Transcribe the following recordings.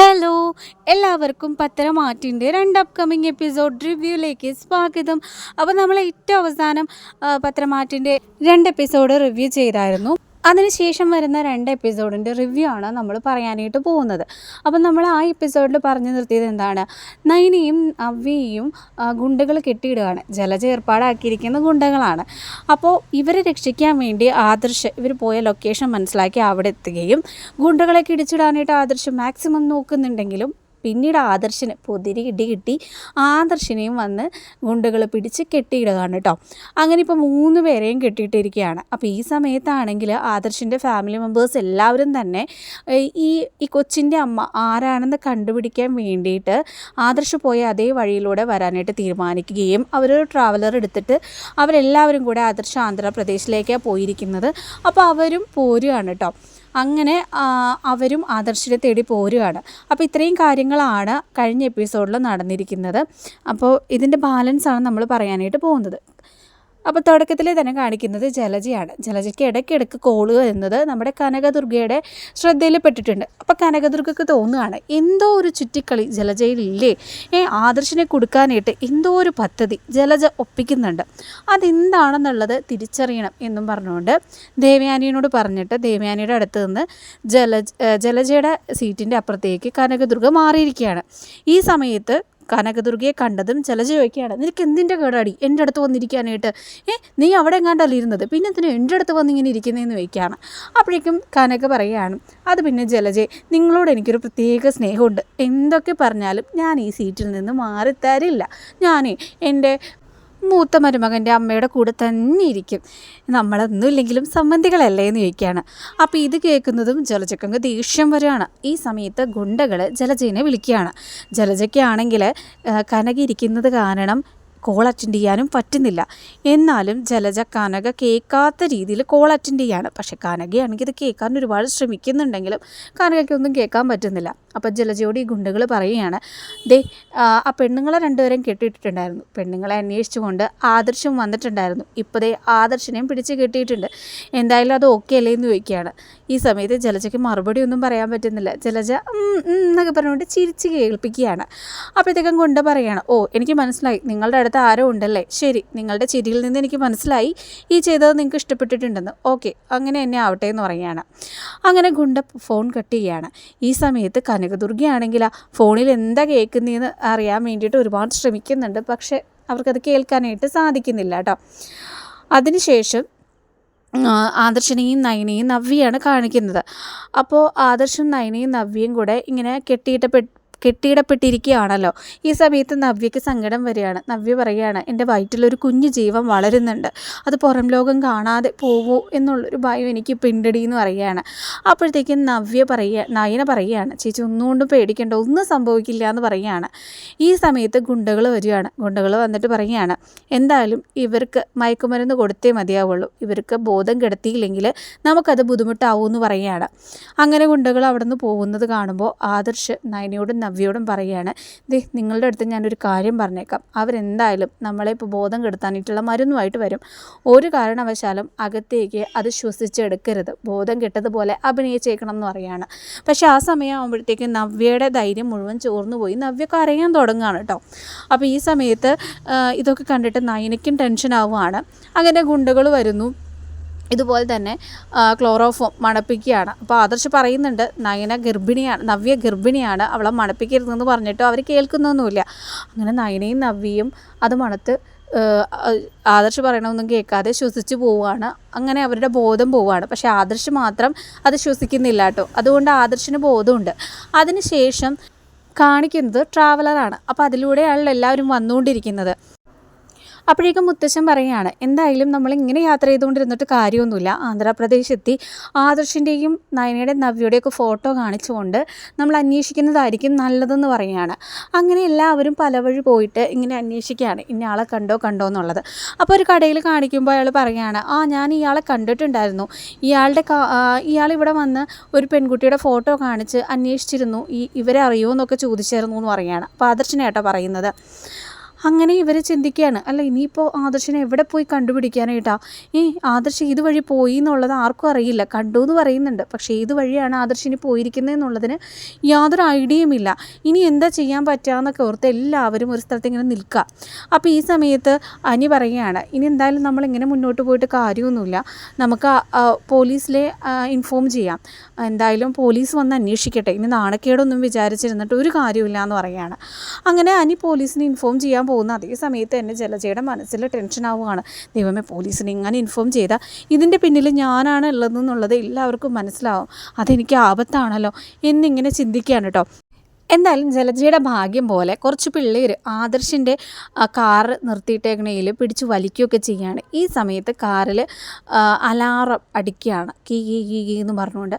Hello എല്ലാവർക്കും പത്തരമാറ്റിന്റെ രണ്ട് upcoming episode റിവ്യൂയിലേക്ക് സ്വാഗതം. അപ്പോൾ നമ്മൾ ഏറ്റവും അവസാനം പത്തരമാറ്റിന്റെ രണ്ട് എപ്പിസോഡ് റിവ്യൂ ചെയ്തായിരുന്നു. അതിനുശേഷം വരുന്ന രണ്ട് എപ്പിസോഡിന്റെ റിവ്യൂ ആണ് നമ്മൾ പറയാനായിട്ട് പോകുന്നത്. അപ്പം നമ്മൾ ആ എപ്പിസോഡിൽ പറഞ്ഞു നിർത്തിയത് എന്താണ്? നൈനയും അവ്യയും ഗുണ്ടകൾ കെട്ടിയിടുകയാണ്. ജലചേർപ്പാടാക്കിയിരിക്കുന്ന ഗുണ്ടകളാണ്. അപ്പോൾ ഇവരെ രക്ഷിക്കാൻ വേണ്ടി ആദർശ് ഇവർ പോയ ലൊക്കേഷൻ മനസ്സിലാക്കി അവിടെ എത്തുകയും ഗുണ്ടകളെ കിടിച്ചിടാനായിട്ട് ആദർശ് മാക്സിമം നോക്കുന്നുണ്ടെങ്കിലും പിന്നീട് ആദർശിന് പൊതിരി ഇടി കിട്ടി. ആദർശിനെയും വന്ന് ഗുണ്ടകൾ പിടിച്ച് കെട്ടിയിടുകയാണ് കേട്ടോ. അങ്ങനെ ഇപ്പോൾ മൂന്ന് പേരെയും കെട്ടിയിട്ടിരിക്കുകയാണ്. അപ്പോൾ ഈ സമയത്താണെങ്കിൽ ആദർശിന്റെ ഫാമിലി മെമ്പേഴ്സ് എല്ലാവരും തന്നെ ഈ ഈ കൊച്ചിന്റെ അമ്മ ആരാണെന്ന് കണ്ടുപിടിക്കാൻ വേണ്ടിയിട്ട് ആദർശ് പോയ അതേ വഴിയിലൂടെ വരാനായിട്ട് തീരുമാനിക്കുകയും അവരൊരു ട്രാവലർ എടുത്തിട്ട് അവരെല്ലാവരും കൂടെ ആദർശ് ആന്ധ്രാപ്രദേശിലേക്കാണ് പോയിരിക്കുന്നത്. അപ്പോൾ അവരും പോരുകയാണ് കേട്ടോ. അങ്ങനെ അവരും ആദർശിനെ തേടി പോരുകയാണ്. അപ്പോൾ ഇത്രയും കാര്യങ്ങളാണ് കഴിഞ്ഞ എപ്പിസോഡിൽ നടന്നിരിക്കുന്നത്. അപ്പോൾ ഇതിന്റെ ബാലൻസാണ് നമ്മൾ പറയാനായിട്ട് പോകുന്നത്. അപ്പോൾ തുടക്കത്തിൽ തന്നെ കാണിക്കുന്നത് ജലജയാണ്. ജലജയ്ക്ക് ഇടയ്ക്കിടയ്ക്ക് കോൾ എന്നത് നമ്മുടെ കനകദുർഗയുടെ ശ്രദ്ധയിൽപ്പെട്ടിട്ടുണ്ട് അപ്പോൾ കനകദുർഗക്ക് തോന്നുകയാണ് എന്തോ ഒരു ചുറ്റിക്കളി ജലജയിലില്ലേ? ഏ ആദർശിനെ കൊടുക്കാനായിട്ട് എന്തോ ഒരു പദ്ധതി ജലജ ഒപ്പിക്കുന്നുണ്ട്. അതെന്താണെന്നുള്ളത് തിരിച്ചറിയണം എന്നും പറഞ്ഞുകൊണ്ട് ദേവയാനിയോട് പറഞ്ഞിട്ട് ദേവയാനിയുടെ അടുത്ത് നിന്ന് ജലജ ജലജയുടെ സീറ്റിന്റെ അപ്പുറത്തേക്ക് കനകദുർഗ മാറിയിരിക്കുകയാണ്. ഈ സമയത്ത് കനകദുർഗയെ കണ്ടതും ജലജ ചോദിക്കുകയാണ് നിനക്ക് എന്തിന്റെ കേടാടി? എന്റെ അടുത്ത് വന്നിരിക്കാനായിട്ട്. ഏ നീ അവിടെ എങ്ങാണ്ടല്ല ഇരുന്നത്? പിന്നെ എന്തിനാ എന്റെ അടുത്ത് വന്നിങ്ങനെ ഇരിക്കുന്നതെന്ന് ചോദിക്കുകയാണ് അപ്പോഴേക്കും കനക പറയുകയാണ് അത് പിന്നെ ജലജെ നിങ്ങളോട് എനിക്കൊരു പ്രത്യേക സ്നേഹമുണ്ട്. എന്തൊക്കെ പറഞ്ഞാലും ഞാൻ ഈ സീറ്റിൽ നിന്ന് മാറി ഞാനേ എന്റെ മൂത്ത മരുമകന്റെ അമ്മയുടെ കൂടെ തന്നെ ഇരിക്കും. നമ്മളൊന്നും ഇല്ലെങ്കിലും സംബന്ധികളല്ലേ എന്ന് ചോദിക്കുകയാണ്. അപ്പോൾ ഇത് കേൾക്കുന്നതും ജലജക്കങ്ങ് ദേഷ്യം വരികയാണ്. ഈ സമയത്ത് ഗുണ്ടകൾ ജലജയെ വിളിക്കുകയാണ്. ജലജയ്ക്കാണെങ്കിൽ കനകിരിക്കുന്നത് കാരണം കോൾ അറ്റൻഡ് ചെയ്യാനും പറ്റുന്നില്ല. എന്നാലും ജലജ കനക കേൾക്കാത്ത രീതിയിൽ കോൾ അറ്റൻഡ് ചെയ്യാണ്. പക്ഷെ കനകയാണെങ്കിൽ ഇത് കേൾക്കാൻ ഒരുപാട് ശ്രമിക്കുന്നുണ്ടെങ്കിലും കനകയ്ക്കൊന്നും കേൾക്കാൻ പറ്റുന്നില്ല. അപ്പോൾ ജലജയോട് ഈ ഗുണ്ടകൾ പറയുകയാണ് ദേ ആ പെണ്ണുങ്ങളെ രണ്ടുപേരെയും കെട്ടിയിട്ടിട്ടുണ്ടായിരുന്നു. പെണ്ണുങ്ങളെ അന്വേഷിച്ചുകൊണ്ട് ആദർശം വന്നിട്ടുണ്ടായിരുന്നു. ഇപ്പോൾ ദേ ആദർശനെയും പിടിച്ച് കെട്ടിയിട്ടുണ്ട്. എന്തായാലും അത് ഓക്കെ അല്ലേ എന്ന് ചോദിക്കുകയാണ്. ഈ സമയത്ത് ജലജയ്ക്ക് മറുപടി ഒന്നും പറയാൻ പറ്റുന്നില്ല. ജലജ എന്നൊക്കെ പറഞ്ഞുകൊണ്ട് ചിരിച്ച് കേൾപ്പിക്കുകയാണ്. അപ്പോഴത്തേക്കും കൊണ്ട് പറയുകയാണ് ഓ എനിക്ക് മനസ്സിലായി. നിങ്ങളുടെ അടുത്ത് ആരോ ഉണ്ടല്ലേ? ശരി നിങ്ങളുടെ ചിരിയിൽ നിന്ന് എനിക്ക് മനസ്സിലായി. ഈ ചെയ്തത് നിങ്ങൾക്ക് ഇഷ്ടപ്പെട്ടിട്ടുണ്ടെന്ന്. ഓക്കെ അങ്ങനെ എന്നെ ആവട്ടെ എന്ന് പറയുകയാണ്. അങ്ങനെ ഗുണ്ട ഫോൺ കട്ട് ചെയ്യുകയാണ്. ഈ സമയത്ത് കനകദുർഗയാണെങ്കിൽ ആ ഫോണിൽ എന്താ കേൾക്കുന്നതെന്ന് അറിയാൻ വേണ്ടിയിട്ട് ഒരുപാട് ശ്രമിക്കുന്നുണ്ട്. പക്ഷേ അവർക്കത് കേൾക്കാനായിട്ട് സാധിക്കുന്നില്ല കേട്ടോ. അതിനുശേഷം ആദർശനെയും നയനയും നവ്യയാണ് കാണിക്കുന്നത്. അപ്പോൾ ആദർശും നയനയും നവ്യയും കൂടെ ഇങ്ങനെ കെട്ടിയിട്ടപ്പെട്ട് കെട്ടിയിടപ്പെട്ടിരിക്കുകയാണല്ലോ. ഈ സമയത്ത് നവ്യയ്ക്ക് സങ്കടം വരികയാണ്. നവ്യ പറയുകയാണ് എന്റെ വയറ്റിലൊരു കുഞ്ഞു ജീവൻ വളരുന്നുണ്ട്. അത് പുറം ലോകം കാണാതെ പോവോ എന്നുള്ളൊരു ഭയം എനിക്ക് പിണ്ടടി എന്ന് പറയുകയാണ്. അപ്പോഴത്തേക്കും നവ്യ പറയുക നയന പറയുകയാണ് ചേച്ചി ഒന്നുകൊണ്ടും പേടിക്കേണ്ട ഒന്നും സംഭവിക്കില്ല എന്ന് പറയുകയാണ്. ഈ സമയത്ത് ഗുണ്ടകൾ വരികയാണ്. ഗുണ്ടകൾ വന്നിട്ട് പറയുകയാണ് എന്തായാലും ഇവർക്ക് മയക്കുമരുന്ന് കൊടുത്തേ മതിയാവുള്ളൂ. ഇവർക്ക് ബോധം കിടത്തിയില്ലെങ്കിൽ നമുക്കത് ബുദ്ധിമുട്ടാവും എന്ന് പറയുകയാണ്. അങ്ങനെ ഗുണ്ടകൾ അവിടെ നിന്ന് പോകുന്നത് കാണുമ്പോൾ ആദർശ് നയനയോടും നവ്യയോടും പറയുകയാണ് ദേ നിങ്ങളുടെ അടുത്ത് ഞാനൊരു കാര്യം പറഞ്ഞേക്കാം. അവരെന്തായാലും നമ്മളെ ഇപ്പോൾ ബോധം കെടുത്താനായിട്ടുള്ള മരുന്നുമായിട്ട് വരും. ഒരു കാരണവശാലും അകത്തേക്ക് അത് ശ്വസിച്ചെടുക്കരുത്. ബോധം കെട്ടതുപോലെ അഭിനയിച്ചേക്കണം എന്ന് പറയുകയാണ് പക്ഷേ ആ സമയം ആകുമ്പോഴത്തേക്ക് നവ്യയുടെ ധൈര്യം മുഴുവൻ ചോർന്നു പോയി. നവ്യ കരയാൻ തുടങ്ങുകയാണ് കേട്ടോ. അപ്പോൾ ഈ സമയത്ത് ഇതൊക്കെ കണ്ടിട്ട് നയനയ്ക്കും ടെൻഷൻ ആവുകയാണ് അങ്ങനെ ഗുണ്ടകൾ വരുന്നു. ഇതുപോലെ തന്നെ ക്ലോറോഫോം മണപ്പിക്കുകയാണ്. അപ്പോൾ ആദർശ് പറയുന്നുണ്ട് നയന ഗർഭിണിയാണ് നവ്യ ഗർഭിണിയാണ് അവളെ മണപ്പിക്കരുതെന്ന് പറഞ്ഞിട്ടോ അവർ കേൾക്കുന്നൊന്നുമില്ല. അങ്ങനെ നയനയും നവ്യയും അത് മണത്ത് ആദർശ് പറയണമൊന്നും കേൾക്കാതെ ശ്വസിച്ച് പോവുകയാണ്. അങ്ങനെ അവരുടെ ബോധം പോവുകയാണ്. പക്ഷേ ആദർശ് മാത്രം അത് ശ്വസിക്കുന്നില്ല കേട്ടോ. അതുകൊണ്ട് ആദർശിന് ബോധമുണ്ട്. അതിനുശേഷം കാണിക്കുന്നത് ട്രാവലറാണ്. അപ്പോൾ അതിലൂടെയാണല്ലോ എല്ലാവരും വന്നുകൊണ്ടിരിക്കുന്നത്. അപ്പോഴേക്കും മുത്തശ്ശൻ പറയുകയാണ് എന്തായാലും നമ്മൾ ഇങ്ങനെ യാത്ര ചെയ്തുകൊണ്ടിരുന്നിട്ട് കാര്യമൊന്നുമില്ല. ആന്ധ്രാപ്രദേശ് എത്തി ആദർശിന്റെയും നയനയുടെ നവ്യയുടെയൊക്കെ ഫോട്ടോ കാണിച്ചുകൊണ്ട് നമ്മൾ അന്വേഷിക്കുന്നതായിരിക്കും നല്ലതെന്ന് പറയുകയാണ്. അങ്ങനെ എല്ലാവരും പല വഴി പോയിട്ട് ഇങ്ങനെ അന്വേഷിക്കുകയാണ് ഇന്ന ആളെ കണ്ടോ കണ്ടോ എന്നുള്ളത്. അപ്പോൾ ഒരു കടയിൽ കാണിക്കുമ്പോൾ അയാൾ പറയുകയാണ് ആ ഞാൻ ഇയാളെ കണ്ടിട്ടുണ്ടായിരുന്നു. ഇയാളുടെ ഇയാൾ ഇവിടെ വന്ന് ഒരു പെൺകുട്ടിയുടെ ഫോട്ടോ കാണിച്ച് അന്വേഷിച്ചിരുന്നു. ഈ ഇവരെ അറിയുമോ എന്നൊക്കെ ചോദിച്ചായിരുന്നു എന്ന് പറയുകയാണ്. അപ്പോൾ ആദർശനേട്ടോ പറയുന്നത്. അങ്ങനെ ഇവർ ചിന്തിക്കുകയാണ്. അല്ല ഇനിയിപ്പോൾ ആദർശിനെ എവിടെ പോയി കണ്ടുപിടിക്കാനായിട്ടാ? ഈ ആദർശ് ഇതുവഴി പോയി എന്നുള്ളത് ആർക്കും അറിയില്ല. കണ്ടു എന്ന് പറയുന്നുണ്ട്. പക്ഷേ ഏത് വഴിയാണ് ആദർശിനി പോയിരിക്കുന്നത് എന്നുള്ളതിന് യാതൊരു ഐഡിയയും ഇല്ല. ഇനി എന്താ ചെയ്യാൻ പറ്റുകയെന്നൊക്കെ ഓർത്ത് എല്ലാവരും ഒരു സ്ഥലത്ത് ഇങ്ങനെ നിൽക്കുക. അപ്പോൾ ഈ സമയത്ത് അനി പറയുകയാണ് ഇനി എന്തായാലും നമ്മൾ ഇങ്ങനെ മുന്നോട്ട് പോയിട്ട് കാര്യമൊന്നുമില്ല. നമുക്ക് പോലീസിലെ ഇൻഫോം ചെയ്യാം. എന്തായാലും പോലീസ് വന്ന് അന്വേഷിക്കട്ടെ. ഇനി നാണക്കേടൊന്നും വിചാരിച്ചിരുന്നിട്ട് ഒരു കാര്യമില്ല എന്ന് പറയുകയാണ്. അങ്ങനെ അനി പോലീസിനെ ഇൻഫോം ചെയ്യാൻ പോകുന്ന അതേ സമയത്ത് തന്നെ ജലജയുടെ മനസ്സിൽ ടെൻഷൻ ആവുകയാണ്. ദൈവമേ പോലീസിനെ ഇങ്ങനെ ഇൻഫോം ചെയ്താൽ ഇതിന്റെ പിന്നിൽ ഞാനാണ് ഉള്ളതെന്നുള്ളത് എല്ലാവർക്കും മനസ്സിലാവും. അതെനിക്ക് ആപത്താണല്ലോ എന്നിങ്ങനെ ചിന്തിക്കുകയാണ് കേട്ടോ എന്തായാലും ജലജയുടെ ഭാഗ്യം പോലെ കുറച്ച് പിള്ളേർ ആദർശിന്റെ കാറ് നിർത്തിയിട്ടേക്കണയിൽ പിടിച്ച് വലിക്കുകയൊക്കെ ചെയ്യാണ് ഈ സമയത്ത് കാറിൽ അലാറം അടിക്കുകയാണ്. കീ കീ കീ കീ എന്ന് പറഞ്ഞുകൊണ്ട്.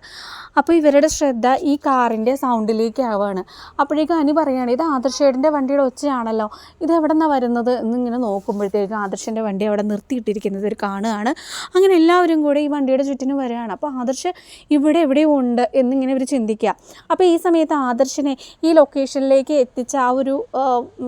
അപ്പോൾ ഇവരുടെ ശ്രദ്ധ ഈ കാറിന്റെ സൗണ്ടിലേക്ക് ആവുകയാണ് അപ്പോഴേക്കും അനി പറയുകയാണ് ഇത് ആദർശേടിന്റെ വണ്ടിയുടെ ഒച്ചയാണല്ലോ. ഇത് എവിടെ നിന്നാണ് വരുന്നത്? എന്നിങ്ങനെ നോക്കുമ്പോഴത്തേക്കും ആദർശന്റെ വണ്ടി അവിടെ നിർത്തിയിട്ടിരിക്കുന്നത് ഒരു കാണുകയാണ്. അങ്ങനെ എല്ലാവരും കൂടെ ഈ വണ്ടിയുടെ ചുറ്റിനും വരികയാണ്. അപ്പോൾ ആദർശ് ഇവിടെ എവിടെയോ ഉണ്ട് എന്നിങ്ങനെ ഇവർ ചിന്തിക്കുക. അപ്പോൾ ഈ സമയത്ത് ആദർശിനെ ഈ ലൊക്കേഷനിലേക്ക് എത്തിച്ച ആ ഒരു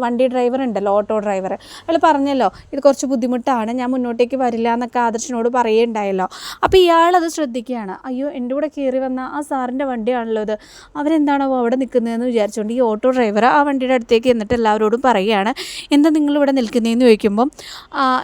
വണ്ടി ഡ്രൈവർ ഉണ്ടല്ലോ ഓട്ടോ ഡ്രൈവർ അയാൾ പറഞ്ഞല്ലോ ഇത് കുറച്ച് ബുദ്ധിമുട്ടാണ് ഞാൻ മുന്നോട്ടേക്ക് വരില്ല എന്നൊക്കെ ആദർശനോട് പറയുണ്ടായല്ലോ അപ്പോൾ ഇയാളത് ശ്രദ്ധിക്കുകയാണ്. അയ്യോ എന്റെ കൂടെ കയറി വന്ന ആ സാറിന്റെ വണ്ടിയാണല്ലോ ഇത്. അവരെന്താണോ അവിടെ നിൽക്കുന്നതെന്ന് വിചാരിച്ചുകൊണ്ട് ഈ ഓട്ടോ ഡ്രൈവർ ആ വണ്ടിയുടെ അടുത്തേക്ക് എന്നിട്ട് എല്ലാവരോടും പറയുകയാണ്. എന്താ നിങ്ങളിവിടെ നിൽക്കുന്നതെന്ന് ചോദിക്കുമ്പം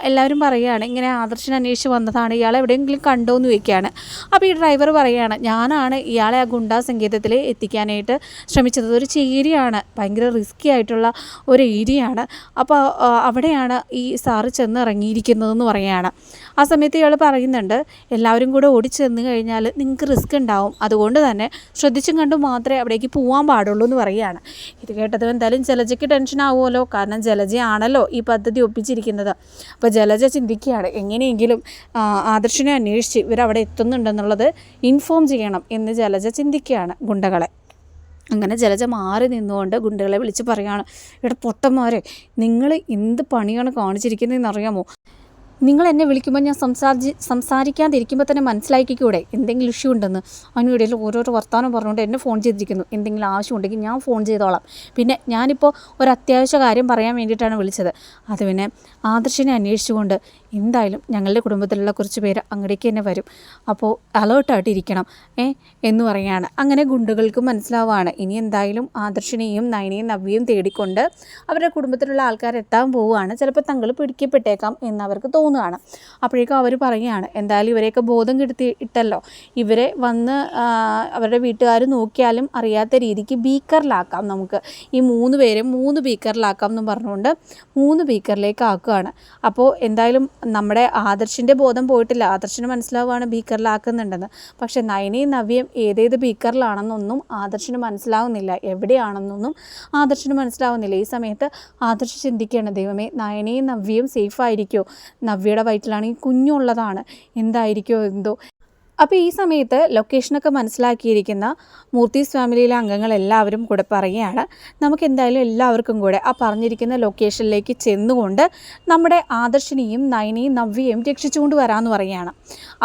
എല്ലാവരും പറയുകയാണ് ഇങ്ങനെ ആദർശൻ അന്വേഷിച്ച് വന്നതാണ് ഇയാൾ എവിടെയെങ്കിലും കണ്ടോ എന്ന് ചോദിക്കുകയാണ്. അപ്പോൾ ഈ ഡ്രൈവർ പറയുകയാണ് ഞാനാണ് ഇയാളെ ആ ഗുണ്ടാ സംഗീതത്തിൽ എത്തിക്കാനായിട്ട് ശ്രമിച്ചത്. ഒരു ചേരിയാണ് ഭയങ്കര റിസ്ക്കി ആയിട്ടുള്ള ഒരു ഏരിയയാണ്. അപ്പോൾ അവിടെയാണ് ഈ സാറ് ചെന്ന് ഇറങ്ങിയിരിക്കുന്നതെന്ന് പറയുകയാണ്. ആ സമയത്ത് ഇയാൾ പറയുന്നുണ്ട് എല്ലാവരും കൂടെ ഓടി ചെന്ന് കഴിഞ്ഞാൽ നിങ്ങൾക്ക് റിസ്ക് ഉണ്ടാവും. അതുകൊണ്ട് തന്നെ ശ്രദ്ധിച്ചും കണ്ടും മാത്രമേ അവിടേക്ക് പോകാൻ പാടുള്ളൂ എന്ന് പറയുകയാണ്. ഇത് കേട്ടത് എന്തായാലും ജലജയ്ക്ക് ടെൻഷൻ ആവുമല്ലോ. കാരണം ജലജയാണല്ലോ ഈ പദ്ധതി ഒപ്പിച്ചിരിക്കുന്നത്. അപ്പോൾ ജലജ ചിന്തിക്കുകയാണ് എങ്ങനെയെങ്കിലും ആദർശിനെ അന്വേഷിച്ച് ഇവരവിടെ എത്തുന്നുണ്ടെന്നുള്ളത് ഇൻഫോം ചെയ്യണം എന്ന് ജലജ ചിന്തിക്കുകയാണ് ഗുണ്ടകളെ. അങ്ങനെ ജലജ മാറി നിന്നുകൊണ്ട് ഗുണ്ടകളെ വിളിച്ച് പറയുകയാണ് ഇവിടെ പൊട്ടന്മാരെ നിങ്ങൾ എന്ത് പണിയാണ് കാണിച്ചിരിക്കുന്നതെന്ന് അറിയാമോ നിങ്ങൾ എന്നെ വിളിക്കുമ്പോൾ ഞാൻ സംസാരിച്ച് സംസാരിക്കാതിരിക്കുമ്പോൾ തന്നെ മനസ്സിലാക്കിക്കൂടെ? എന്തെങ്കിലും ഇഷ്യൂ ഉണ്ടെന്ന്? അതിനിടയിൽ ഓരോരോ വർത്തമാനം പറഞ്ഞുകൊണ്ട് എന്നെ ഫോൺ ചെയ്തിരിക്കുന്നു. എന്തെങ്കിലും ആവശ്യമുണ്ടെങ്കിൽ ഞാൻ ഫോൺ ചെയ്തോളാം. പിന്നെ ഞാനിപ്പോൾ ഒരു അത്യാവശ്യ കാര്യം പറയാൻ വേണ്ടിയിട്ടാണ് വിളിച്ചത്. അത് പിന്നെ ആദർശിനെ അന്വേഷിച്ചുകൊണ്ട് എന്തായാലും ഞങ്ങളുടെ കുടുംബത്തിലുള്ള കുറച്ച് പേര് അങ്ങടേക്ക് തന്നെ വരും. അപ്പോൾ അലേർട്ടായിട്ടിരിക്കണം ഏ എന്ന് പറയാണ് അങ്ങനെ ഗുണ്ടകൾക്ക് മനസ്സിലാവുകയാണ്. ഇനി എന്തായാലും ആദർശിനെയും നയനെയും നവ്യയും തേടിക്കൊണ്ട് അവരുടെ കുടുംബത്തിലുള്ള ആൾക്കാർ എത്താൻ പോവുകയാണ്. ചിലപ്പോൾ തങ്ങൾ പിടിക്കപ്പെട്ടേക്കാം എന്ന് അവർക്ക് തോന്നുകയാണ്. അപ്പോഴേക്കും അവർ പറയുകയാണ് എന്തായാലും ഇവരെയൊക്കെ ബോധം കെടുത്തി ഇട്ടല്ലോ. ഇവരെ വന്ന് അവരുടെ വീട്ടുകാർ നോക്കിയാലും അറിയാത്ത രീതിക്ക് ബീക്കറിലാക്കാം നമുക്ക്. ഈ മൂന്ന് പേരെ മൂന്ന് ബീക്കറിലാക്കാം എന്ന് പറഞ്ഞുകൊണ്ട് മൂന്ന് ബീക്കറിലേക്ക് ആക്കുകയാണ്. അപ്പോൾ എന്തായാലും നമ്മുടെ ആദർശിന്റെ ബോധം പോയിട്ടില്ല. ആദർശിന് മനസ്സിലാവുകയാണ് ബീക്കറിലാക്കുന്നുണ്ടെന്ന് പക്ഷേ നയനയും നവ്യം ഏതേത് ബീക്കറിലാണെന്നൊന്നും ആദർശിന് മനസ്സിലാവുന്നില്ല. എവിടെയാണെന്നൊന്നും ആദർശിന് മനസ്സിലാവുന്നില്ല. ഈ സമയത്ത് ആദർശ് ചിന്തിക്കുകയാണ് ദൈവമേ നയനയും നവ്യയും സേഫ് ആയിരിക്കുമോ നവ്യയുടെ വയറ്റിലാണെങ്കിൽ കുഞ്ഞുള്ളതാണ്. എന്തായിരിക്കുമോ എന്തോ അപ്പോൾ ഈ സമയത്ത് ലൊക്കേഷനൊക്കെ മനസ്സിലാക്കിയിരിക്കുന്ന മൂർത്തീസ് ഫാമിലിയിലെ അംഗങ്ങൾ എല്ലാവരും കൂടെ പറയുകയാണ്. നമുക്ക് എന്തായാലും എല്ലാവർക്കും കൂടെ ആ പറഞ്ഞിരിക്കുന്ന ലൊക്കേഷനിലേക്ക് ചെന്നുകൊണ്ട് നമ്മുടെ ആദർശിനെയും നയനെയും നവ്യയും രക്ഷിച്ചുകൊണ്ട് വരാമെന്ന് പറയുകയാണ്.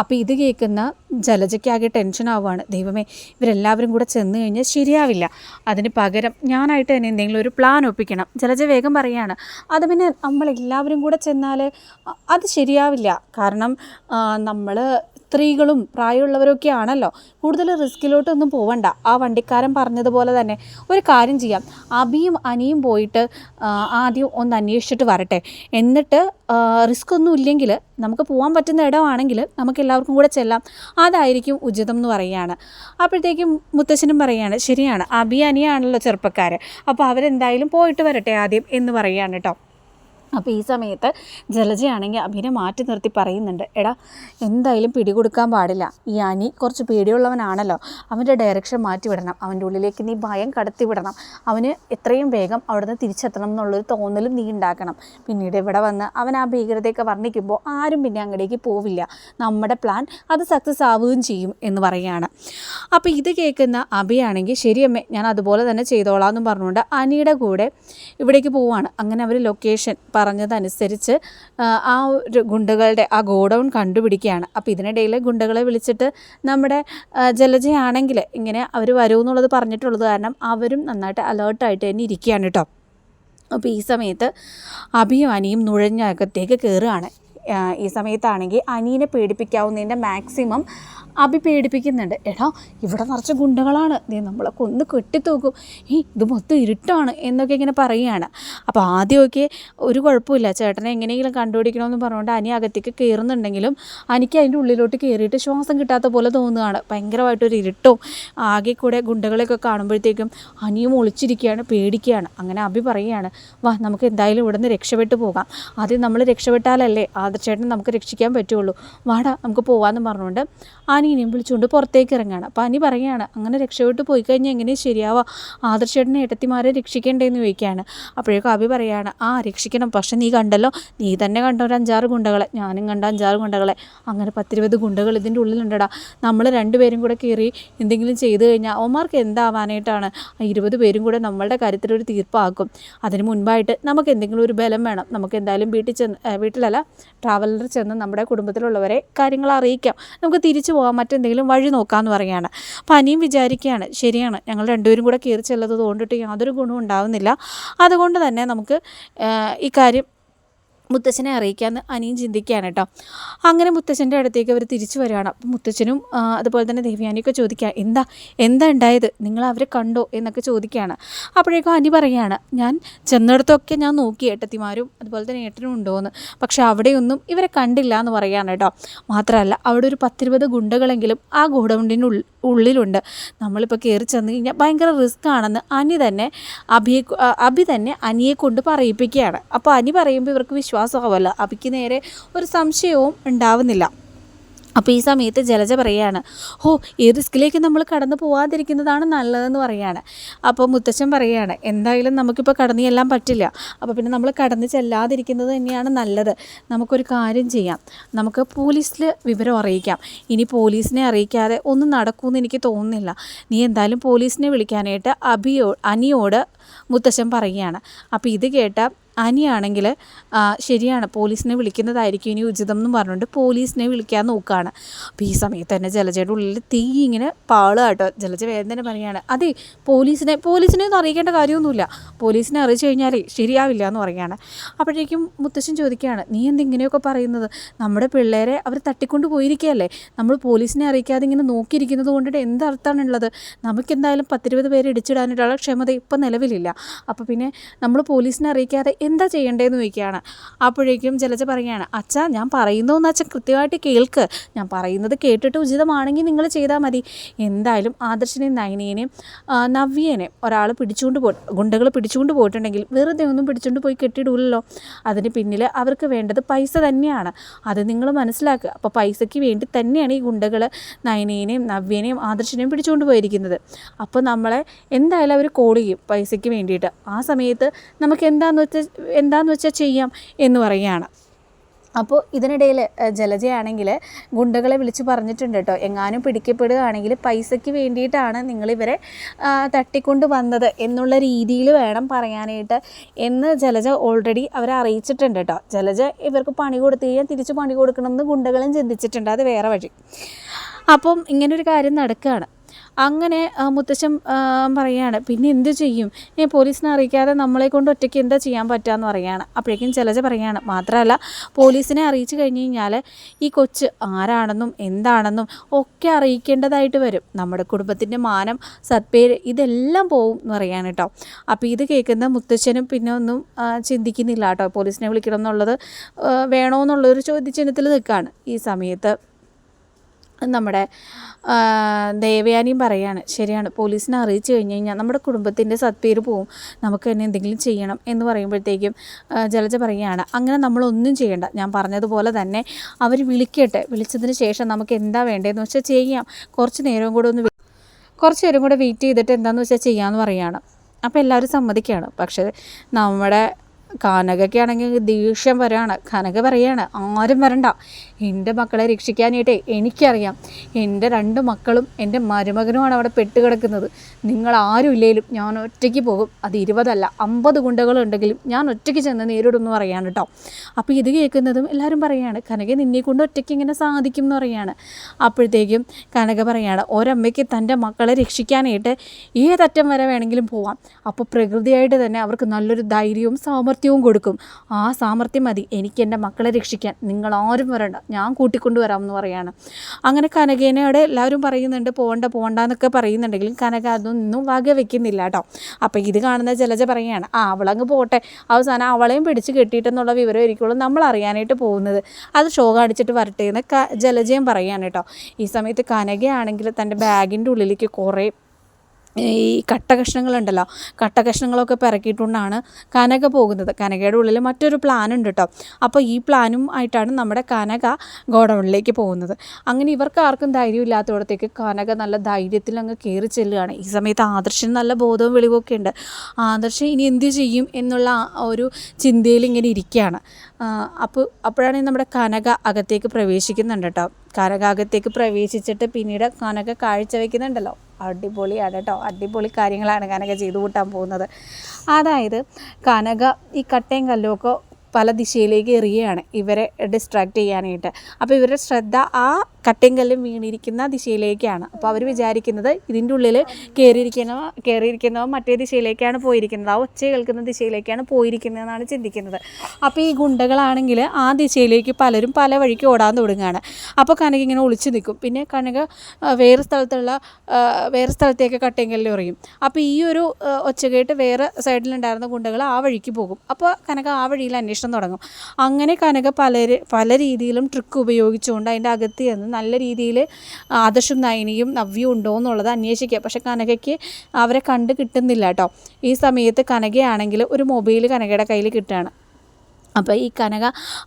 അപ്പോൾ ഇത് കേൾക്കുന്ന ജലജയ്ക്കാകെ ടെൻഷൻ ആവുകയാണ്. ദൈവമേ ഇവരെല്ലാവരും കൂടെ ചെന്ന് കഴിഞ്ഞാൽ ശരിയാവില്ല. അതിന് പകരം ഞാനായിട്ട് തന്നെ എന്തെങ്കിലും ഒരു പ്ലാൻ ഒപ്പിക്കണം. ജലജ വേഗം പറയുകയാണ്. അത് പിന്നെ നമ്മളെല്ലാവരും കൂടെ ചെന്നാൽ അത് ശരിയാവില്ല. കാരണം നമ്മൾ സ്ത്രീകളും പ്രായമുള്ളവരൊക്കെ ആണല്ലോ കൂടുതൽ റിസ്കിലോട്ടൊന്നും പോവണ്ട. ആ വണ്ടിക്കാരൻ പറഞ്ഞതുപോലെ തന്നെ ഒരു കാര്യം ചെയ്യാം. അബിയും അനിയും പോയിട്ട് ആദ്യം ഒന്ന് അന്വേഷിച്ചിട്ട് വരട്ടെ. എന്നിട്ട് റിസ്ക് ഒന്നും ഇല്ലെങ്കിൽ നമുക്ക് പോകാൻ പറ്റുന്ന ഇടമാണെങ്കിൽ നമുക്ക് എല്ലാവർക്കും കൂടെ ചെല്ലാം. അതായിരിക്കും ഉചിതം എന്ന് പറയുകയാണ്. അപ്പോഴത്തേക്കും മുത്തശ്ശനും പറയുകയാണ് ശരിയാണ് അബി അനിയാണല്ലോ ചെറുപ്പക്കാർ അപ്പോൾ അവരെന്തായാലും പോയിട്ട് വരട്ടെ ആദ്യം എന്ന് പറയുകയാണ് കേട്ടോ. അപ്പോൾ ഈ സമയത്ത് ജലജയാണെങ്കിൽ അഭിനെ മാറ്റി നിർത്തി പറയുന്നുണ്ട് എടാ എന്തായാലും പിടികൊടുക്കാൻ പാടില്ല. ഈ അനി കുറച്ച് പേടിയുള്ളവനാണല്ലോ. അവന്റെ ഡയറക്ഷൻ മാറ്റി വിടണം. അവന്റെ ഉള്ളിലേക്ക് നീ ഭയം കടത്തി വിടണം. അവന് എത്രയും വേഗം അവിടുന്ന് തിരിച്ചെത്തണം എന്നുള്ളൊരു തോന്നലും നീ ഉണ്ടാക്കണം. പിന്നീട് ഇവിടെ വന്ന് അവൻ ആ ഭീകരതയൊക്കെ വർണിക്കുമ്പോൾ ആരും പിന്നെ അങ്ങടേക്ക് പോവില്ല. നമ്മുടെ പ്ലാൻ അത് സക്സസ് ആവുകയും ചെയ്യും എന്ന് പറയുകയാണ്. അപ്പോൾ ഇത് കേൾക്കുന്ന അഭിയാണെങ്കിൽ ശരിയമ്മേ ഞാൻ അതുപോലെ തന്നെ ചെയ്തോളാം എന്നും പറഞ്ഞുകൊണ്ട് അനിയുടെ കൂടെ ഇവിടേക്ക് പോവാണ് അങ്ങനെ അവർ ലൊക്കേഷൻ പറഞ്ഞതനുസരിച്ച് ആ, ഒരു ഗുണ്ടകളുടെ ആ ഗോഡൗൺ കണ്ടുപിടിക്കുകയാണ്. അപ്പോൾ ഇതിനിടയിൽ ഗുണ്ടകളെ വിളിച്ചിട്ട് നമ്മുടെ ജലജയാണെങ്കിൽ ഇങ്ങനെ അവർ വരൂ വരുമെന്നുള്ളത് പറഞ്ഞിട്ടുള്ളത് കാരണം അവരും നന്നായിട്ട് അലേർട്ടായിട്ട് തന്നെ ഇരിക്കുകയാണ് കേട്ടോ. അപ്പോൾ ഈ സമയത്ത് അഭിയും അനിയും നുഴഞ്ഞകത്തേക്ക് കയറുകയാണ് ഈ സമയത്താണെങ്കിൽ അനീനെ പേടിപ്പിക്കാവുന്നതിന്റെ മാക്സിമം അഭി പേടിപ്പിക്കുന്നുണ്ട്. എടാ ഇവിടെ നിറച്ച് ഗുണ്ടകളാണ്. നീ നമ്മളെ കൊന്ന് കെട്ടിത്തൂക്കും. ഈ ഇത് മൊത്തം ഇരുട്ടാണ് എന്നൊക്കെ ഇങ്ങനെ പറയുകയാണ്. അപ്പോൾ ആദ്യമൊക്കെ ഒരു കുഴപ്പമില്ല. ചേട്ടനെ എങ്ങനെയെങ്കിലും കണ്ടുപിടിക്കണമെന്ന് പറഞ്ഞുകൊണ്ട് അനി അകത്തേക്ക് കയറുന്നുണ്ടെങ്കിലും അനിക്ക് അതിന്റെ ഉള്ളിലോട്ട് കയറിയിട്ട് ശ്വാസം കിട്ടാത്ത പോലെ തോന്നുകയാണ്. ഭയങ്കരമായിട്ടൊരു ഇരുട്ടും. ആകെ കൂടെ ഗുണ്ടകളെയൊക്കെ കാണുമ്പോഴത്തേക്കും അനിയും ഒളിച്ചിരിക്കുകയാണ് പേടിക്കുകയാണ്. അങ്ങനെ അഭി പറയുകയാണ് വാ നമുക്ക് എന്തായാലും ഇവിടെ നിന്ന് രക്ഷപ്പെട്ടു പോകാം. ആദ്യം നമ്മൾ രക്ഷപ്പെട്ടാലല്ലേ? ആദർശേട്ടൻ നമുക്ക് രക്ഷിക്കാൻ പറ്റുള്ളൂ. വാടാ നമുക്ക് പോവാമെന്ന് പറഞ്ഞുകൊണ്ട് ആനീനെയും വിളിച്ചുകൊണ്ട് പുറത്തേക്ക് ഇറങ്ങുകയാണ് അപ്പോൾ ആനി പറയുകയാണ് അങ്ങനെ രക്ഷപ്പെട്ട് പോയി കഴിഞ്ഞാൽ എങ്ങനെ ശരിയാവാ? ആദർശേട്ടനെ ഏട്ടത്തിമാരെ രക്ഷിക്കേണ്ടതെന്ന് ചോദിക്കുകയാണ്. അപ്പോഴേക്കും അഭി പറയുകയാണ് ആ രക്ഷിക്കണം. പക്ഷെ നീ കണ്ടല്ലോ നീ തന്നെ കണ്ട ഒരു അഞ്ചാറ് ഗുണ്ടകളെ. ഞാനും കണ്ട അഞ്ചാറ് ഗുണ്ടകളെ. അങ്ങനെ പത്തിരുപത് ഗുണ്ടകൾ ഇതിന്റെ ഉള്ളിലുണ്ടടാ. നമ്മൾ രണ്ടുപേരും കൂടെ കയറി എന്തെങ്കിലും ചെയ്തു കഴിഞ്ഞാൽ അവന്മാർക്ക് എന്താവാനായിട്ടാണ് ആ ഇരുപത് പേരും കൂടെ നമ്മളുടെ കാര്യത്തിലൊരു തീർപ്പാക്കും. അതിന് മുൻപായിട്ട് നമുക്ക് എന്തെങ്കിലും ഒരു ബലം വേണം. നമുക്ക് എന്തായാലും വീട്ടിൽ ചെന്ന് വീട്ടിലല്ല ട്രാവലറിൽ ചെന്ന് നമ്മുടെ കുടുംബത്തിലുള്ളവരെ കാര്യങ്ങൾ അറിയിക്കാം. നമുക്ക് തിരിച്ചു പോകാം മറ്റെന്തെങ്കിലും വഴി നോക്കാമെന്ന് പറയുകയാണ്. അപ്പോൾ അനിയും വിചാരിക്കുകയാണ് ശരിയാണ് ഞങ്ങൾ രണ്ടുപേരും കൂടെ കയറി ചെല്ലത് കൊണ്ടിട്ട് യാതൊരു ഗുണവും ഉണ്ടാവുന്നില്ല. അതുകൊണ്ട് തന്നെ നമുക്ക് ഈ കാര്യം മുത്തച്ഛനെ അറിയിക്കാമെന്ന് അനിയും ചിന്തിക്കുകയാണ് കേട്ടോ. അങ്ങനെ മുത്തച്ഛന്റെ അടുത്തേക്ക് അവർ തിരിച്ചു വരികയാണ്. അപ്പം മുത്തച്ഛനും അതുപോലെ തന്നെ ദേവ്യാനിയൊക്കെ ചോദിക്കുക എന്താ എന്താ ഉണ്ടായത്? നിങ്ങൾ അവരെ കണ്ടോ? എന്നൊക്കെ ചോദിക്കുകയാണ്. അപ്പോഴേക്കും അനി പറയുകയാണ് ഞാൻ ചെന്നിടത്തൊക്കെ ഞാൻ നോക്കി ഏട്ടത്തിമാരും അതുപോലെ തന്നെ ഏട്ടനും ഉണ്ടോയെന്ന് പക്ഷേ അവിടെയൊന്നും ഇവരെ കണ്ടില്ല എന്ന് പറയുകയാണ് കേട്ടോ. മാത്രമല്ല അവിടെ ഒരു പത്തിരുപത് ഗുണ്ടകളെങ്കിലും ആ ഗോഡൗണ്ടിന്റെ ഉള്ളിലുണ്ട്. നമ്മളിപ്പോൾ കയറി ചെന്ന് കഴിഞ്ഞാൽ ഭയങ്കര റിസ്ക് ആണെന്ന് അനി തന്നെ അഭിയെ അഭി തന്നെ അനിയെ കൊണ്ട് പറയിപ്പിക്കുകയാണ്. അപ്പോൾ അനി പറയുമ്പോൾ ഇവർക്ക് വിശ്വാസമാവല്ല അബിക്ക് നേരെ ഒരു സംശയവും ഉണ്ടാവുന്നില്ല. അപ്പോൾ ഈ സമയത്ത് ജലജ പറയുകയാണ് ഓ ഈ റിസ്കിലേക്ക് നമ്മൾ കടന്നു പോവാതിരിക്കുന്നതാണ് നല്ലതെന്ന് പറയുകയാണ് അപ്പോൾ മുത്തച്ഛൻ പറയുകയാണ് എന്തായാലും നമുക്കിപ്പോൾ കടന്നു ചെല്ലാൻ പറ്റില്ല. അപ്പോൾ പിന്നെ നമ്മൾ കടന്നു ചെല്ലാതിരിക്കുന്നത് തന്നെയാണ് നല്ലത്. നമുക്കൊരു കാര്യം ചെയ്യാം. നമുക്ക് പോലീസിൽ വിവരം അറിയിക്കാം. ഇനി പോലീസിനെ അറിയിക്കാതെ ഒന്നും നടക്കുമെന്ന് എനിക്ക് തോന്നുന്നില്ല. നീ എന്തായാലും പോലീസിനെ വിളിക്കാനായിട്ട് അഭിയോ അനിയോട് മുത്തശ്ശൻ പറയുകയാണ് അപ്പോൾ ഇത് കേട്ട അനിയാണെങ്കിൽ ശരിയാണ് പോലീസിനെ വിളിക്കുന്നതായിരിക്കും ഇനി ഉചിതം എന്ന് പറഞ്ഞുകൊണ്ട് പോലീസിനെ വിളിക്കാൻ നോക്കുകയാണ് അപ്പോൾ ഈ സമയത്ത് തന്നെ ജലജയുടെ ഉള്ളിൽ തീ ഇങ്ങനെ പാളുക കേട്ടോ ജലജ വേദന പറയുകയാണ് അതെ പോലീസിനെ പോലീസിനെ ഒന്നും അറിയിക്കേണ്ട കാര്യമൊന്നുമില്ല. പോലീസിനെ അറിയിച്ചു കഴിഞ്ഞാലേ ശരിയാവില്ല എന്ന് പറയുകയാണ്. അപ്പോഴേക്കും മുത്തശ്ശൻ ചോദിക്കുകയാണ് നീ എന്തിങ്ങനെയൊക്കെ പറയുന്നത്? നമ്മുടെ പിള്ളേരെ അവർ തട്ടിക്കൊണ്ട് പോയിരിക്കുകയല്ലേ? നമ്മൾ പോലീസിനെ അറിയിക്കാതെ ഇങ്ങനെ നോക്കിയിരിക്കുന്നത് കൊണ്ടിട്ട് എന്തർത്ഥമാണുള്ളത് നമുക്കെന്തായാലും പത്തിരുപത് പേരെ ഇടിച്ചിടാനായിട്ടുള്ള ക്ഷമത ഇപ്പം നിലവിലില്ല. അപ്പോൾ പിന്നെ നമ്മൾ പോലീസിനെ അറിയിക്കാതെ എന്താ ചെയ്യേണ്ടതെന്ന് ചോദിക്കുകയാണ്. അപ്പോഴേക്കും ജലജ പറയുകയാണ് അച്ഛാ ഞാൻ പറയുന്നതെന്ന് അച്ഛൻ കൃത്യമായിട്ട് കേൾക്ക്. ഞാൻ പറയുന്നത് കേട്ടിട്ട് ഉചിതമാണെങ്കിൽ നിങ്ങൾ ചെയ്താൽ മതി. എന്തായാലും ആദർശിനെയും നയനേനെയും നവ്യേനെ ഒരാൾ പിടിച്ചുകൊണ്ട് പോ ഗുണ്ടകൾ പിടിച്ചുകൊണ്ട് പോയിട്ടുണ്ടെങ്കിൽ വെറുതെ ഒന്നും പിടിച്ചുകൊണ്ട് പോയി കെട്ടിയിടൂല്ലോ അതിന് പിന്നിൽ അവർക്ക് വേണ്ടത് പൈസ തന്നെയാണ്. അത് നിങ്ങൾ മനസ്സിലാക്കുക. അപ്പോൾ പൈസയ്ക്ക് വേണ്ടി തന്നെയാണ് ഈ ഗുണ്ടകൾ നയനേനെയും നവ്യേനെയും ആദർശനെയും പിടിച്ചുകൊണ്ട് പോയിരിക്കുന്നത്. അപ്പോൾ നമ്മളെ എന്തായാലും അവർ കോൾ ചെയ്യും പൈസയ്ക്ക് വേണ്ടിയിട്ട്. ആ സമയത്ത് നമുക്ക് എന്താണെന്ന് വെച്ചാൽ എന്താന്ന് വെച്ചാൽ ചെയ്യാം എന്ന് പറയുകയാണ്. അപ്പോൾ ഇതിനിടയിൽ ജലജയാണെങ്കിൽ ഗുണ്ടകളെ വിളിച്ച് പറഞ്ഞിട്ടുണ്ട് കേട്ടോ. എങ്ങാനും പിടിക്കപ്പെടുകയാണെങ്കിൽ പൈസയ്ക്ക് വേണ്ടിയിട്ടാണ് നിങ്ങളിവരെ തട്ടിക്കൊണ്ട് വന്നത് എന്നുള്ള രീതിയിൽ വേണം പറയാനായിട്ട് എന്ന് ജലജ ഓൾറെഡി അവരെ അറിയിച്ചിട്ടുണ്ട് കേട്ടോ. ജലജ ഇവർക്ക് പണി കൊടുത്തു കഴിഞ്ഞാൽ തിരിച്ച് പണി കൊടുക്കണമെന്ന് ഗുണ്ടകളും ചിന്തിച്ചിട്ടുണ്ട്. അത് വേറെ വഴി. അപ്പം ഇങ്ങനൊരു കാര്യം നടക്കുകയാണ്. അങ്ങനെ മുത്തശ്ശൻ പറയുകയാണ് പിന്നെ എന്ത് ചെയ്യും? ഏ പോലീസിനെ അറിയിക്കാതെ നമ്മളെ കൊണ്ട് ഒറ്റയ്ക്ക് എന്താ ചെയ്യാൻ പറ്റുകയെന്ന് പറയുകയാണ്. അപ്പോഴേക്കും ചിലജ പറയുകയാണ് മാത്രമല്ല പോലീസിനെ അറിയിച്ചു കഴിഞ്ഞ് കഴിഞ്ഞാൽ ഈ കൊച്ച് ആരാണെന്നും എന്താണെന്നും ഒക്കെ അറിയിക്കേണ്ടതായിട്ട് വരും. നമ്മുടെ കുടുംബത്തിന്റെ മാനം സത്പേര് ഇതെല്ലാം പോവും എന്ന് പറയാണ് കേട്ടോ. അപ്പോൾ ഇത് കേൾക്കുന്ന മുത്തശ്ശനും പിന്നെ ഒന്നും ചിന്തിക്കുന്നില്ല കേട്ടോ പോലീസിനെ വിളിക്കണം എന്നുള്ളത് വേണോ എന്നുള്ളൊരു ചോദ്യചിഹ്നത്തിൽ നിൽക്കുകയാണ് ഈ സമയത്ത്. നമ്മുടെ ദേവയാനിയും പറയാണ് ശരിയാണ് പോലീസിനെ അറിയിച്ചു കഴിഞ്ഞ് കഴിഞ്ഞാൽ നമ്മുടെ കുടുംബത്തിന്റെ സത്പേര് പോവും നമുക്ക് തന്നെ എന്തെങ്കിലും ചെയ്യണം എന്ന് പറയുമ്പോഴത്തേക്കും ജലജ പറയുകയാണ് അങ്ങനെ നമ്മളൊന്നും ചെയ്യണ്ട ഞാൻ പറഞ്ഞതുപോലെ തന്നെ അവർ വിളിക്കട്ടെ വിളിച്ചതിന് ശേഷം നമുക്ക് എന്താ വേണ്ടതെന്ന് വെച്ചാൽ ചെയ്യാം കുറച്ച് നേരവും കൂടെ ഒന്ന് കുറച്ച് നേരം കൂടെ വെയിറ്റ് ചെയ്തിട്ട് എന്താണെന്ന് വെച്ചാൽ ചെയ്യാമെന്ന് പറയുകയാണ് അപ്പോൾ എല്ലാവരും സമ്മതിക്കുകയാണ്. പക്ഷേ നമ്മുടെ കനകയ്ക്കാണെങ്കിൽ ദേഷ്യം വരാണ്. കനക പറയാണ് ആരും വരണ്ട. എന്റെ മക്കളെ രക്ഷിക്കാനായിട്ടേ എനിക്കറിയാം. എന്റെ രണ്ട് മക്കളും എന്റെ മരുമകനുമാണ് അവിടെ പെട്ടുകിടക്കുന്നത് നിങ്ങൾ ആരും ഇല്ലെങ്കിലും ഞാൻ ഒറ്റയ്ക്ക് പോകും. അത് ഇരുപതല്ല അമ്പത് ഗുണ്ടകളുണ്ടെങ്കിലും ഞാൻ ഒറ്റയ്ക്ക് ചെന്ന് നേരിടുമെന്ന് പറയാണ് കേട്ടോ അപ്പോൾ ഇത് കേൾക്കുന്നതും എല്ലാവരും പറയാണ് കനക നിന്നെ കൊണ്ട് ഒറ്റയ്ക്ക് ഇങ്ങനെ സാധിക്കും എന്ന് പറയാണ്. അപ്പോഴത്തേക്കും കനക പറയാണ് ഒരമ്മയ്ക്ക് തന്റെ മക്കളെ രക്ഷിക്കാനായിട്ട് ഏതറ്റം വരെ വേണമെങ്കിലും പോവാം. അപ്പോൾ പ്രകൃതിയായിട്ട് തന്നെ അവർക്ക് നല്ലൊരു ധൈര്യവും സാമർഥ്യവും കൊടുക്കും. ആ സാമർഥ്യം മതി. എനിക്ക് എന്റെ മക്കളെ രക്ഷിക്കാൻ. നിങ്ങൾ ആരും വരണ്ട. ഞാൻ കൂട്ടിക്കൊണ്ടുവരാം എന്ന് പറയാണ്. അങ്ങനെ കനകേനയോട് എല്ലാവരും പറയുന്നുണ്ട് പോകണ്ട പോകണ്ട എന്നൊക്കെ പറയുന്നുണ്ടെങ്കിലും കനക അതൊന്നും വക വെക്കുന്നില്ല കേട്ടോ. അപ്പോൾ ഇത് കാണുന്ന ജലജ പറയുകയാണ് ആ അവളങ്ങ് പോട്ടെ. അവസാനം അവളെയും പിടിച്ച് കെട്ടിയിട്ടെന്നുള്ള വിവരം ആയിരിക്കുള്ളൂ നമ്മൾ അറിയാനായിട്ട് പോകുന്നത്. അത് ഷോ അടിച്ചിട്ട് വരട്ടെ എന്ന് ജലജയും പറയാണ് കേട്ടോ. ഈ സമയത്ത് കനകയാണെങ്കിൽ തന്റെ ബാഗിന്റെ ഉള്ളിലേക്ക് കുറേ ഈ കട്ട കഷ്ണങ്ങളുണ്ടല്ലോ കട്ട കഷ്ണങ്ങളൊക്കെ പിറക്കിയിട്ടുകൊണ്ടാണ് കനക പോകുന്നത്. കനകയുടെ ഉള്ളിൽ മറ്റൊരു പ്ലാൻ ഉണ്ട് കേട്ടോ അപ്പോൾ ഈ പ്ലാനും ആയിട്ടാണ് നമ്മുടെ കനക ഗോഡൗണിലേക്ക് പോകുന്നത്. അങ്ങനെ ഇവർക്ക് ആർക്കും ധൈര്യം ഇല്ലാത്തടത്തേക്ക് കനക നല്ല ധൈര്യത്തിൽ അങ്ങ് കയറി ചെല്ലുകയാണ്. ഈ സമയത്ത് ആദർശന് നല്ല ബോധവും വെളിവൊക്കെ ഉണ്ട്. ആദർശൻ ഇനി എന്ത് ചെയ്യും എന്നുള്ള ഒരു ചിന്തയിൽ ഇങ്ങനെ ഇരിക്കുകയാണ്. അപ്പോൾ അപ്പോഴാണ് നമ്മുടെ കനക അകത്തേക്ക് പ്രവേശിക്കുന്നുണ്ട് കേട്ടോ കനക അകത്തേക്ക് പ്രവേശിച്ചിട്ട് പിന്നീട് കനക കാഴ്ചവെക്കുന്നുണ്ടല്ലോ അടിപൊളിയാണ് കേട്ടോ. അടിപൊളി കാര്യങ്ങളാണ് കനക ചെയ്തു കൂട്ടാൻ പോകുന്നത്. അതായത് കനക ഈ കട്ടയും കല്ലുമൊക്കെ പല ദിശയിലേക്ക് എറിയുകയാണ്. ഇവരെ ഡിസ്ട്രാക്റ്റ് ചെയ്യാനായിട്ട്. അപ്പോൾ ഇവരുടെ ശ്രദ്ധ ആ കട്ടയും കല്ലും വീണിരിക്കുന്ന ദിശയിലേക്കാണ്. അപ്പോൾ അവർ വിചാരിക്കുന്നത് ഇതിന്റെ ഉള്ളിൽ കയറിയിരിക്കുന്ന കയറിയിരിക്കുന്നവ മറ്റേ ദിശയിലേക്കാണ് പോയിരിക്കുന്നത്. ആ ഒച്ച കേൾക്കുന്ന ദിശയിലേക്കാണ് പോയിരിക്കുന്നതെന്നാണ് ചിന്തിക്കുന്നത്. അപ്പോൾ ഈ ഗുണ്ടകളാണെങ്കിൽ ആ ദിശയിലേക്ക് പലരും പല വഴിക്ക് ഓടാൻ തുടങ്ങുകയാണ്. അപ്പോൾ കനക ഇങ്ങനെ ഒളിച്ചു നിൽക്കും. പിന്നെ കനക വേറെ സ്ഥലത്തുള്ള വേറെ സ്ഥലത്തേക്ക് കട്ടയും കല്ലും എറിയും. അപ്പോൾ ഈ ഒരു ഒച്ചകേട്ട് ഒച്ച കേട്ട് വേറെ സൈഡിലുണ്ടായിരുന്ന ഗുണ്ടകൾ ആ വഴിക്ക് പോകും. അപ്പോൾ കനക ആ വഴിയിൽ അന്വേഷണം തുടങ്ങും. അങ്ങനെ കനക പല പല രീതിയിലും ട്രിക്ക് ഉപയോഗിച്ചുകൊണ്ട് അതിന്റെ അകത്ത് ചെന്ന് നല്ല രീതിയിൽ ആദർശും നയനിയും നവ്യയും ഉണ്ടോ എന്നുള്ളത് അന്വേഷിക്കുക. പക്ഷെ കനകയ്ക്ക് അവരെ കണ്ട് കിട്ടുന്നില്ല കേട്ടോ. ഈ സമയത്ത് കനകയാണെങ്കിൽ ഒരു മൊബൈൽ കനകയുടെ കയ്യിൽ കിട്ടുകയാണ്. അപ്പോൾ ഈ കനക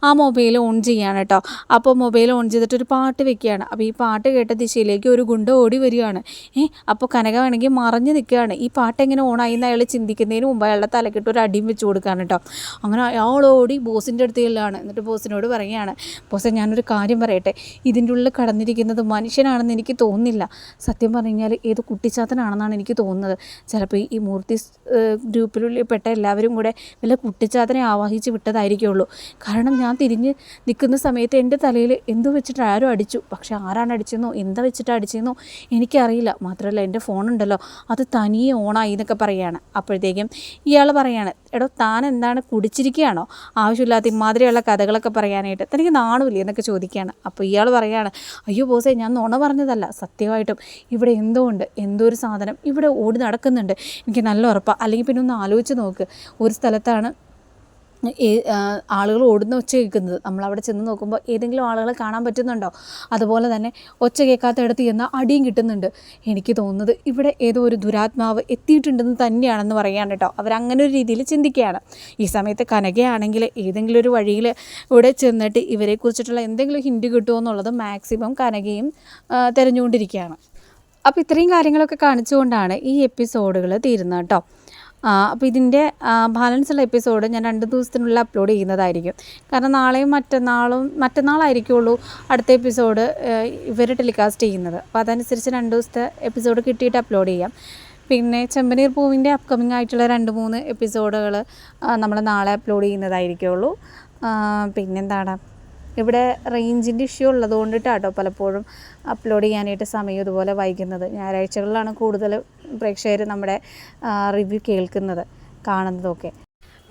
ആ മൊബൈൽ ഓൺ ചെയ്യാണ് കേട്ടോ അപ്പോൾ മൊബൈൽ ഓൺ ചെയ്തിട്ട് ഒരു പാട്ട് വെക്കുകയാണ്. അപ്പോൾ ഈ പാട്ട് കേട്ട ദിശയിലേക്ക് ഒരു ഗുണ്ട ഓടി വരികയാണ്. ഏ അപ്പോൾ കനക വേണമെങ്കിൽ മറഞ്ഞു നിൽക്കുകയാണ്. ഈ പാട്ട് എങ്ങനെ ഓണായി എന്ന് അയാൾ ചിന്തിക്കുന്നതിന് മുമ്പ് അയാളുടെ തലക്കിട്ട് ഒരു അടിയും വെച്ച് കൊടുക്കുകയാണ് കേട്ടോ അങ്ങനെ അയാൾ ഓടി ബോസിന്റെ അടുത്ത് ചെല്ലാണ് എന്നിട്ട് ബോസിനോട് പറയുകയാണ് ബോസെ ഞാനൊരു കാര്യം പറയട്ടെ. ഇതിന്റെ ഉള്ളിൽ കടന്നിരിക്കുന്നത് മനുഷ്യനാണെന്ന് എനിക്ക് തോന്നുന്നില്ല. സത്യം പറഞ്ഞു കഴിഞ്ഞാൽ ഏത് കുട്ടിച്ചാത്തനാണെന്നാണ് എനിക്ക് തോന്നുന്നത്. ചിലപ്പോൾ ഈ മൂർത്തി ഗ്രൂപ്പിലുള്ളിൽ പെട്ട എല്ലാവരും കൂടെ വല്ല കുട്ടിച്ചാത്തനെ ആവാഹിച്ച് വിട്ടതായിരിക്കുള്ളൂ കാരണം ഞാൻ തിരിഞ്ഞ് നിൽക്കുന്ന സമയത്ത് എന്റെ തലയിൽ എന്തോ വെച്ചിട്ട് ആരോ അടിച്ചു. പക്ഷേ ആരാണ് അടിച്ചെന്നോ എന്താ വെച്ചിട്ട് അടിച്ചെന്നോ എനിക്കറിയില്ല. മാത്രമല്ല എന്റെ ഫോണുണ്ടല്ലോ അത് തനിയെ ഓണായി എന്നൊക്കെ പറയുകയാണ് അപ്പോഴത്തേക്കും ഇയാൾ പറയാണ് എടോ താൻ എന്താണ് കുടിച്ചിരിക്കുകയാണോ? ആവശ്യമില്ലാത്ത ഇമാതിരിയുള്ള കഥകളൊക്കെ പറയാനായിട്ട് തനിക്ക് നാണുമില്ലേ? എന്നൊക്കെ ചോദിക്കുകയാണ്. അപ്പോൾ ഇയാൾ പറയാണ് അയ്യോ ബോസേ ഞാൻ നുണ പറഞ്ഞതല്ല. സത്യമായിട്ടും ഇവിടെ എന്തോ ഉണ്ട്. എന്തോ ഒരു സാധനം ഇവിടെ ഓടി നടക്കുന്നുണ്ട്. എനിക്ക് നല്ല ഉറപ്പാണ് അല്ലെങ്കിൽ പിന്നെ ഒന്ന് ആലോചിച്ച് നോക്ക്. ഒരു സ്ഥലത്താണ് ആളുകൾ ഓടുന്ന ഒച്ച കേൾക്കുന്നത്. നമ്മളവിടെ ചെന്ന് നോക്കുമ്പോൾ ഏതെങ്കിലും ആളുകളെ കാണാൻ പറ്റുന്നുണ്ടോ? അതുപോലെ തന്നെ ഒച്ച കേൾക്കാത്തയിടത്ത് ചെന്നാൽ അടിയും കിട്ടുന്നുണ്ട്. എനിക്ക് തോന്നുന്നത് ഇവിടെ ഏതോ ഒരു ദുരാത്മാവ് എത്തിയിട്ടുണ്ടെന്ന് തന്നെയാണെന്ന് പറയാൻ കേട്ടോ. അവരങ്ങനെ ഒരു രീതിയിൽ ചിന്തിക്കുകയാണ്. ഈ സമയത്ത് കനകയാണെങ്കിൽ ഏതെങ്കിലും ഒരു വഴിയിൽ ഇവിടെ ചെന്നിട്ട് ഇവരെക്കുറിച്ചിട്ടുള്ള എന്തെങ്കിലും ഹിൻഡ് കിട്ടുമോ എന്നുള്ളത് മാക്സിമം കനകയും തിരഞ്ഞുകൊണ്ടിരിക്കുകയാണ്. അപ്പോൾ ഇത്രയും കാര്യങ്ങളൊക്കെ കാണിച്ചുകൊണ്ടാണ് ഈ എപ്പിസോഡുകൾ തീരുന്നത് കേട്ടോ. അപ്പോൾ ഇതിന്റെ ബാലൻസ് ഉള്ള എപ്പിസോഡ് ഞാൻ രണ്ട് ദിവസത്തിനുള്ളിൽ അപ്ലോഡ് ചെയ്യുന്നതായിരിക്കും. കാരണം നാളെയും മറ്റന്നാളും മറ്റന്നാളായിരിക്കുള്ളൂ അടുത്ത എപ്പിസോഡ് ഇവർ ടെലികാസ്റ്റ് ചെയ്യുന്നത്. അപ്പോൾ അതനുസരിച്ച് രണ്ട് ദിവസത്തെ എപ്പിസോഡ് കിട്ടിയിട്ട് അപ്ലോഡ് ചെയ്യാം. പിന്നെ ചെമ്പനീർ പൂവിന്റെ അപ്കമിങ് ആയിട്ടുള്ള രണ്ട് മൂന്ന് എപ്പിസോഡുകൾ നമ്മൾ നാളെ അപ്ലോഡ് ചെയ്യുന്നതായിരിക്കുള്ളൂ. പിന്നെന്താണ്? ഇവിടെ റേഞ്ചിന്റെ ഇഷ്യൂ ഉള്ളത് കൊണ്ടിട്ടാട്ടോ പലപ്പോഴും അപ്ലോഡ് ചെയ്യാനായിട്ട് സമയം ഇതുപോലെ വൈകുന്നത്. ഞായറാഴ്ചകളിലാണ് കൂടുതൽ പ്രേക്ഷകർ നമ്മുടെ റിവ്യൂ കേൾക്കുന്നത് കാണുന്നതൊക്കെ.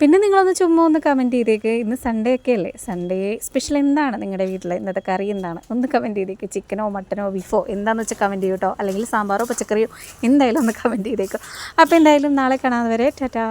പിന്നെ നിങ്ങളൊന്ന് ചുമ്മാ ഒന്ന് കമന്റ് ചെയ്തേക്ക്. ഇന്ന് സൺഡേ ഒക്കെ അല്ലേ? സൺഡേ സ്പെഷ്യൽ എന്താണ് നിങ്ങളുടെ വീട്ടിൽ ഇന്നത്തെ കറി എന്താണ്? ഒന്ന് കമന്റ് ചെയ്തേക്ക്. ചിക്കനോ മട്ടനോ ബീഫോ എന്താണെന്ന് വെച്ചാൽ കമന്റ് ചെയ്യൂട്ടോ? അല്ലെങ്കിൽ സാമ്പാറോ പച്ചക്കറിയോ? എന്തായാലും ഒന്ന് കമന്റ് ചെയ്തേക്കോ. അപ്പോൾ എന്തായാലും നാളെ കാണാതെ വരെ ടാറ്റാ.